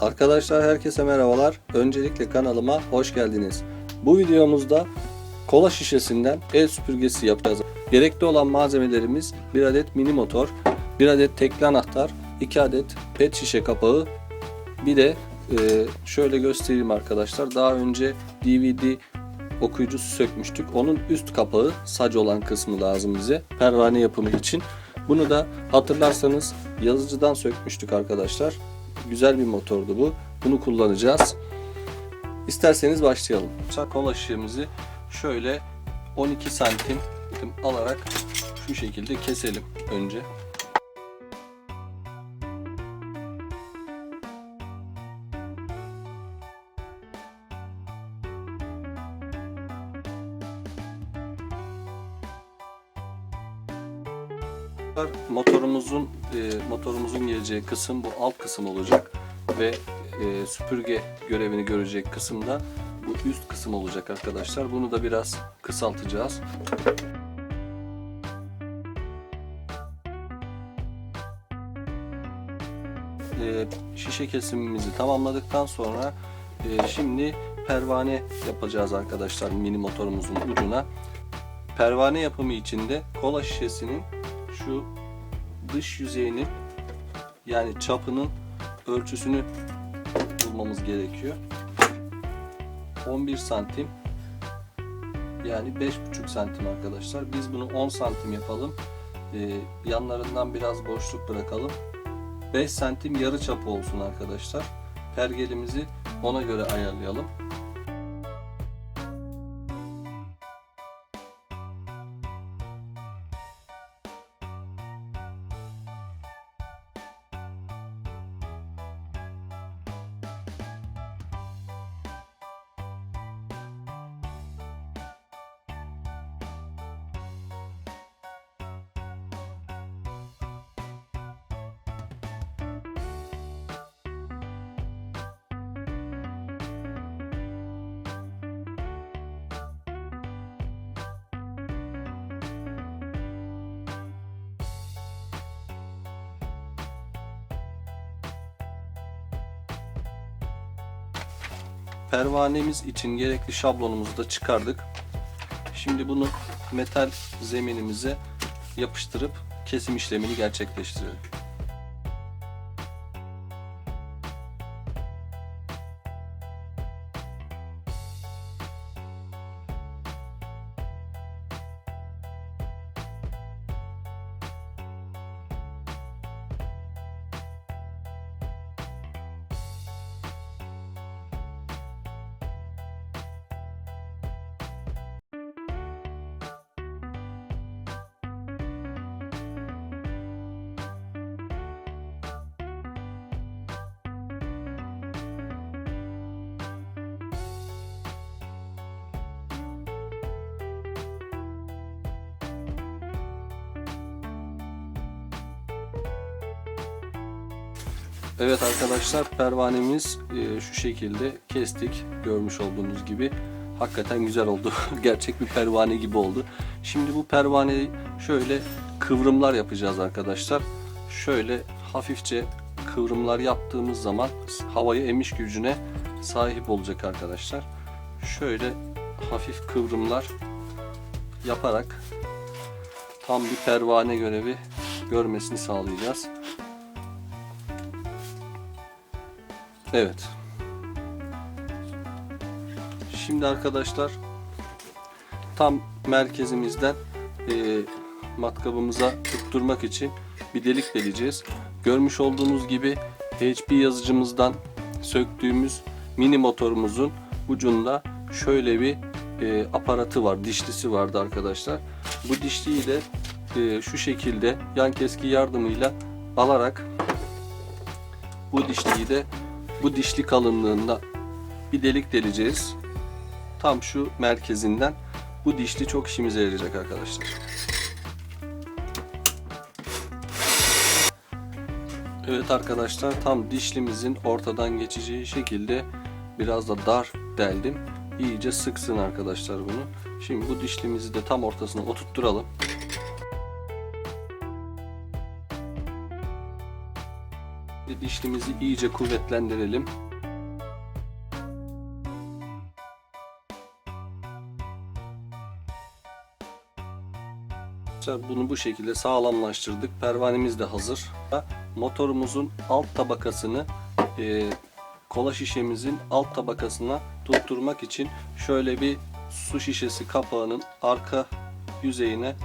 Arkadaşlar herkese merhabalar. Öncelikle kanalıma hoş geldiniz. Bu videomuzda kola şişesinden el süpürgesi yapacağız. Gerekli olan malzemelerimiz bir adet mini motor, bir adet tekli anahtar, iki adet pet şişe kapağı, bir de e, şöyle göstereyim arkadaşlar. Daha önce DVD okuyucusu sökmüştük. Onun üst kapağı sac olan kısmı lazım bize pervane yapımı için. Bunu da hatırlarsanız yazıcıdan sökmüştük arkadaşlar. Güzel bir motordu bu. Bunu kullanacağız. İsterseniz başlayalım. Kola şişemizi şöyle 12 santim alarak şu şekilde keselim önce. Motorumuzun e, motorumuzun geleceği kısım bu alt kısım olacak ve e, süpürge görevini görecek kısım da bu üst kısım olacak arkadaşlar. Bunu da biraz kısaltacağız. E, şişe kesimimizi tamamladıktan sonra e, şimdi pervane yapacağız arkadaşlar mini motorumuzun ucuna. Pervane yapımı için de kola şişesinin şu dış yüzeyinin yani çapının ölçüsünü bulmamız gerekiyor. 11 santim yani 5,5 santim arkadaşlar. Biz bunu 10 santim yapalım. Ee, yanlarından biraz boşluk bırakalım. 5 santim yarı çapı olsun arkadaşlar. Pergelimizi ona göre ayarlayalım. Pervanemiz için gerekli şablonumuzu da çıkardık. Şimdi bunu metal zeminimize yapıştırıp kesim işlemini gerçekleştirelim. Evet arkadaşlar pervanemiz e, şu şekilde kestik. Görmüş olduğunuz gibi hakikaten güzel oldu. Gerçek bir pervane gibi oldu. Şimdi bu pervaneyi şöyle kıvrımlar yapacağız arkadaşlar. Şöyle hafifçe kıvrımlar yaptığımız zaman havayı emiş gücüne sahip olacak arkadaşlar. Şöyle hafif kıvrımlar yaparak tam bir pervane görevi görmesini sağlayacağız. Evet. Şimdi arkadaşlar tam merkezimizden e, matkabımıza tutturmak için bir delik deleceğiz. Görmüş olduğunuz gibi HP yazıcımızdan söktüğümüz mini motorumuzun ucunda şöyle bir e, aparatı var, dişlisi vardı arkadaşlar. Bu dişliyi de e, şu şekilde yan keski yardımıyla alarak bu dişliyi de bu dişli kalınlığında bir delik deleceğiz. Tam şu merkezinden. Bu dişli çok işimize yarayacak arkadaşlar. Evet arkadaşlar tam dişlimizin ortadan geçeceği şekilde biraz da dar deldim. İyice sıksın arkadaşlar bunu. Şimdi bu dişlimizi de tam ortasına oturtturalım. Dişlimizi iyice kuvvetlendirelim. Bunu bu şekilde sağlamlaştırdık. Pervanemiz de hazır. Motorumuzun alt tabakasını e, kola şişemizin alt tabakasına tutturmak için şöyle bir su şişesi kapağının arka yüzeyine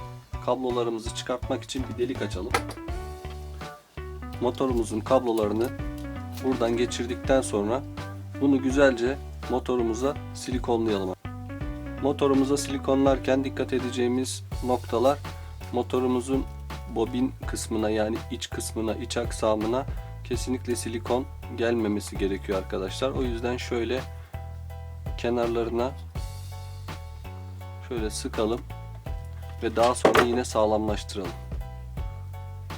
kablolarımızı çıkartmak için bir delik açalım. Motorumuzun kablolarını buradan geçirdikten sonra bunu güzelce motorumuza silikonlayalım. Motorumuza silikonlarken dikkat edeceğimiz noktalar motorumuzun bobin kısmına yani iç kısmına, iç aksamına kesinlikle silikon gelmemesi gerekiyor arkadaşlar. O yüzden şöyle kenarlarına şöyle sıkalım ve daha sonra yine sağlamlaştıralım.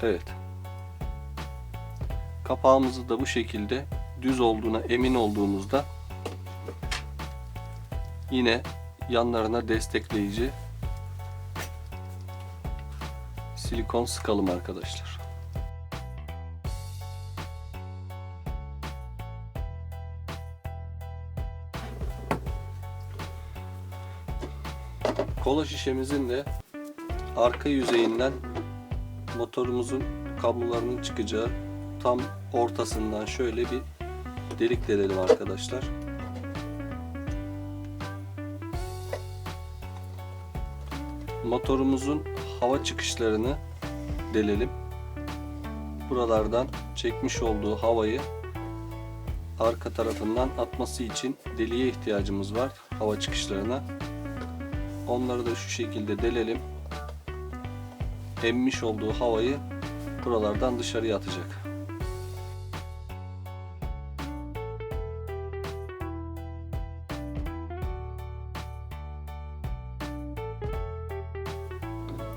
Evet. Kapağımızı da bu şekilde düz olduğuna emin olduğumuzda yine yanlarına destekleyici silikon sıkalım arkadaşlar. Kola şişemizin de arka yüzeyinden motorumuzun kablolarının çıkacağı tam ortasından şöyle bir delik delelim arkadaşlar. Motorumuzun hava çıkışlarını delelim. Buralardan çekmiş olduğu havayı arka tarafından atması için deliğe ihtiyacımız var hava çıkışlarına. Onları da şu şekilde delelim. Emmiş olduğu havayı buralardan dışarıya atacak.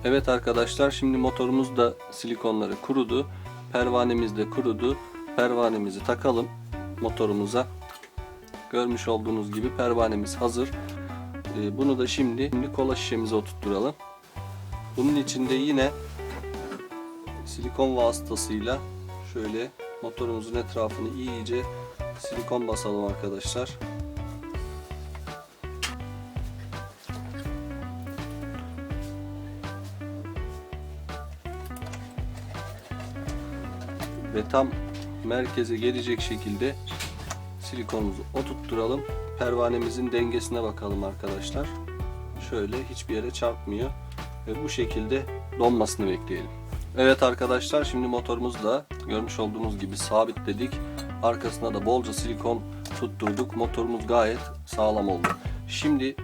Evet arkadaşlar şimdi motorumuz da silikonları kurudu. Pervanemiz de kurudu. Pervanemizi takalım motorumuza. Görmüş olduğunuz gibi pervanemiz hazır. Ee, Bunu da şimdi, şimdi kola şişemize oturtturalım. Bunun içinde yine silikon vasıtasıyla şöyle motorumuzun etrafını iyice silikon basalım arkadaşlar. Ve tam merkeze gelecek şekilde silikonumuzu oturtturalım. Pervanemizin dengesine bakalım arkadaşlar. Şöyle hiçbir yere çarpmıyor ve bu şekilde donmasını bekleyelim. Evet arkadaşlar şimdi motorumuz da görmüş olduğunuz gibi sabitledik. Arkasına da bolca silikon tutturduk. Motorumuz gayet sağlam oldu. Şimdi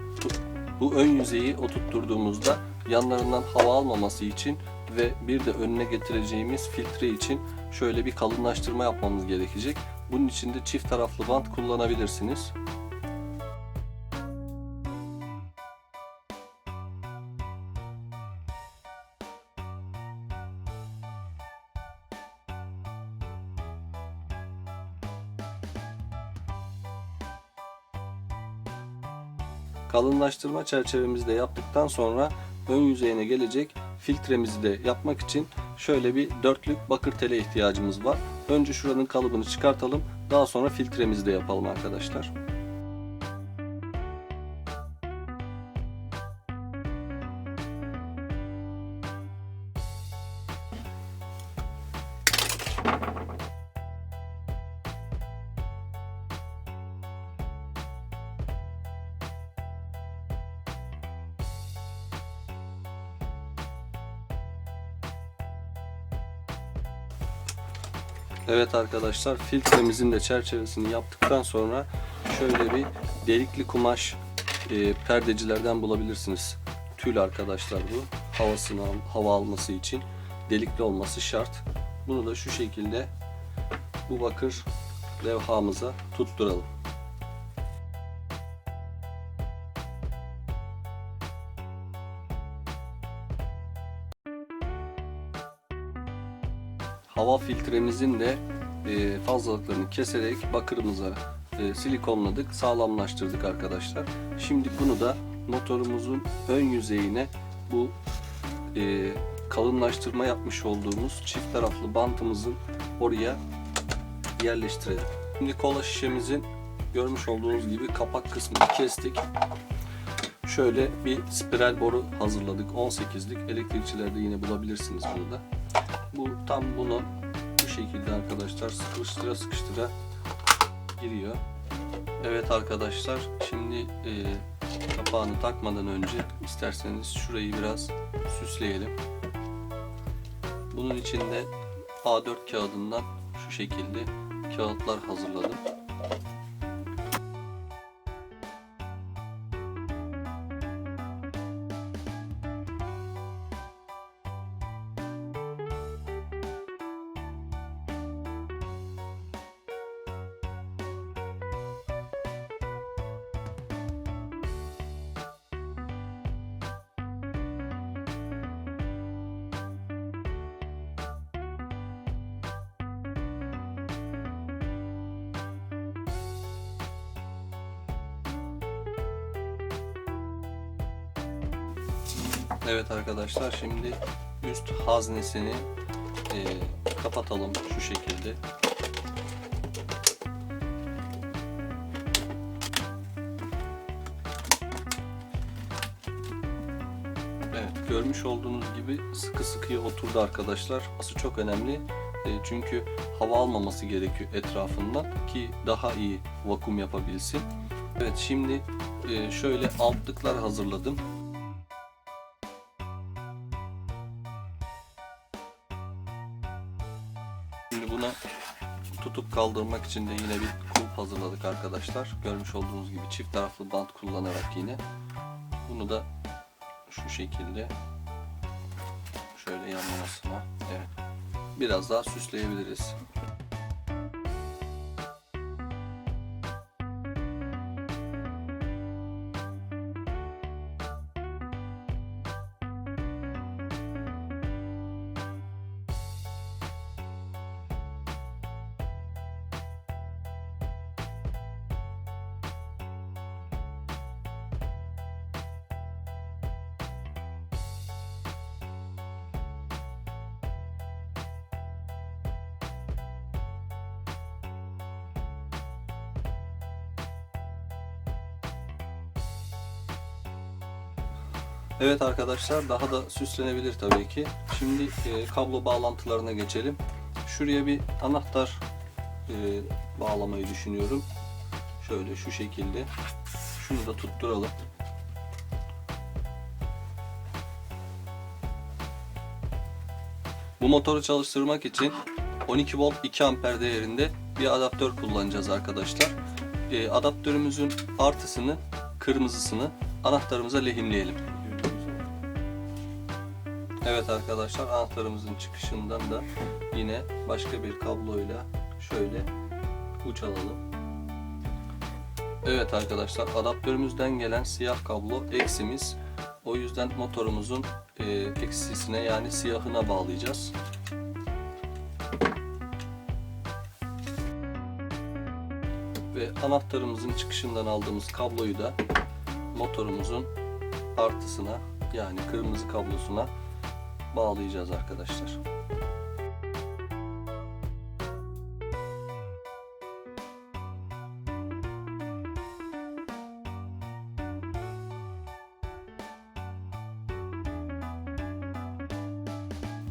bu ön yüzeyi oturtturduğumuzda yanlarından hava almaması için ve bir de önüne getireceğimiz filtre için şöyle bir kalınlaştırma yapmamız gerekecek. Bunun için de çift taraflı bant kullanabilirsiniz. Kalınlaştırma çerçevemizi de yaptıktan sonra ön yüzeyine gelecek filtremizi de yapmak için şöyle bir dörtlük bakır tele ihtiyacımız var. Önce şuranın kalıbını çıkartalım. Daha sonra filtremizi de yapalım arkadaşlar. Evet arkadaşlar filtremizin de çerçevesini yaptıktan sonra şöyle bir delikli kumaş e, perdecilerden bulabilirsiniz. Tül arkadaşlar bu. Havasını hava alması için delikli olması şart. Bunu da şu şekilde bu bakır levhamıza tutturalım. Hava filtremizin de e, fazlalıklarını keserek bakırımıza e, silikonladık, sağlamlaştırdık arkadaşlar. Şimdi bunu da motorumuzun ön yüzeyine bu e, kalınlaştırma yapmış olduğumuz çift taraflı bantımızın oraya yerleştirelim. Şimdi kola şişemizin görmüş olduğunuz gibi kapak kısmını kestik. Şöyle bir spiral boru hazırladık. 18'lik. Elektrikçilerde yine bulabilirsiniz bunu da. Bu tam bunu bu şekilde arkadaşlar sıkıştıra sıkıştıra giriyor. Evet arkadaşlar şimdi e, kapağını takmadan önce isterseniz şurayı biraz süsleyelim. Bunun için de A4 kağıdından şu şekilde kağıtlar hazırladım. Evet arkadaşlar şimdi üst haznesini e, kapatalım şu şekilde. Evet görmüş olduğunuz gibi sıkı sıkıya oturdu arkadaşlar. Burası çok önemli. E, çünkü hava almaması gerekiyor etrafından ki daha iyi vakum yapabilsin. Evet şimdi e, şöyle altlıklar hazırladım. Kaldırmak için de yine bir kulp hazırladık arkadaşlar. Görmüş olduğunuz gibi çift taraflı bant kullanarak yine. Bunu da şu şekilde şöyle yanlamasına evet. Biraz daha süsleyebiliriz. Evet arkadaşlar daha da süslenebilir tabii ki. Şimdi e, kablo bağlantılarına geçelim. Şuraya bir anahtar e, bağlamayı düşünüyorum. Şöyle şu şekilde. Şunu da tutturalım. Bu motoru çalıştırmak için 12 volt 2 amper değerinde bir adaptör kullanacağız arkadaşlar. E, adaptörümüzün artısını, kırmızısını anahtarımıza lehimleyelim. Evet arkadaşlar anahtarımızın çıkışından da yine başka bir kabloyla şöyle uç alalım. Evet arkadaşlar adaptörümüzden gelen siyah kablo eksimiz. O yüzden motorumuzun e, eksisine yani siyahına bağlayacağız. Ve anahtarımızın çıkışından aldığımız kabloyu da motorumuzun artısına yani kırmızı kablosuna bağlayacağız arkadaşlar.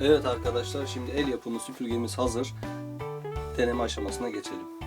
Evet arkadaşlar şimdi el yapımı süpürgemiz hazır. Deneme aşamasına geçelim.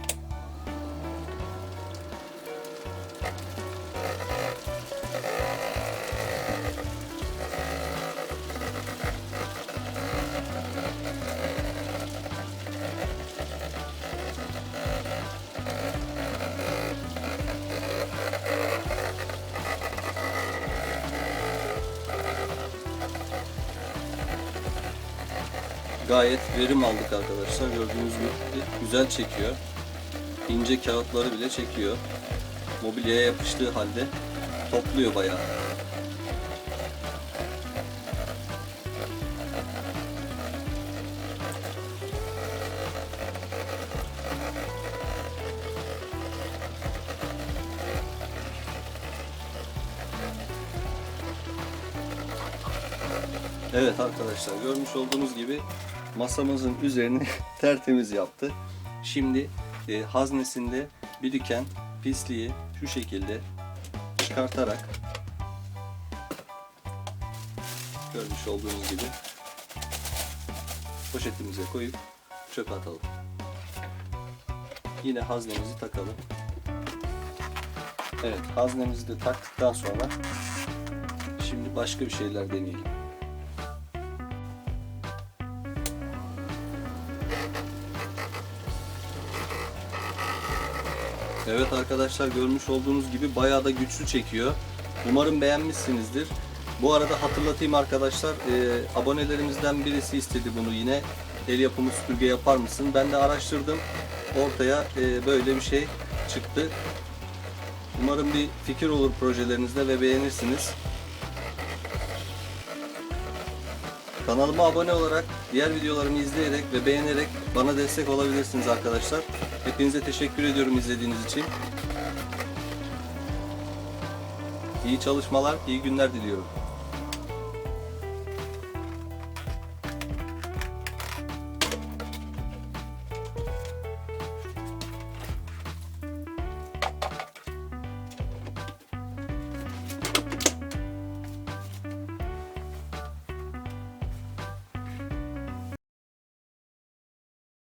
Gayet verim aldık arkadaşlar. Gördüğünüz gibi güzel çekiyor. İnce kağıtları bile çekiyor. Mobilyaya yapıştığı halde topluyor bayağı. Evet arkadaşlar görmüş olduğunuz gibi masamızın üzerini tertemiz yaptı. Şimdi e, haznesinde biriken pisliği şu şekilde çıkartarak görmüş olduğunuz gibi poşetimize koyup çöpe atalım. Yine haznemizi takalım. Evet, haznemizi de taktıktan sonra şimdi başka bir şeyler deneyelim. Evet arkadaşlar görmüş olduğunuz gibi bayağı da güçlü çekiyor. Umarım beğenmişsinizdir. Bu arada hatırlatayım arkadaşlar, e, abonelerimizden birisi istedi bunu yine. El yapımı süpürge yapar mısın? Ben de araştırdım. Ortaya e, böyle bir şey çıktı. Umarım bir fikir olur projelerinizde ve beğenirsiniz. Kanalıma abone olarak, diğer videolarımı izleyerek ve beğenerek bana destek olabilirsiniz arkadaşlar. Hepinize teşekkür ediyorum izlediğiniz için. İyi çalışmalar, iyi günler diliyorum.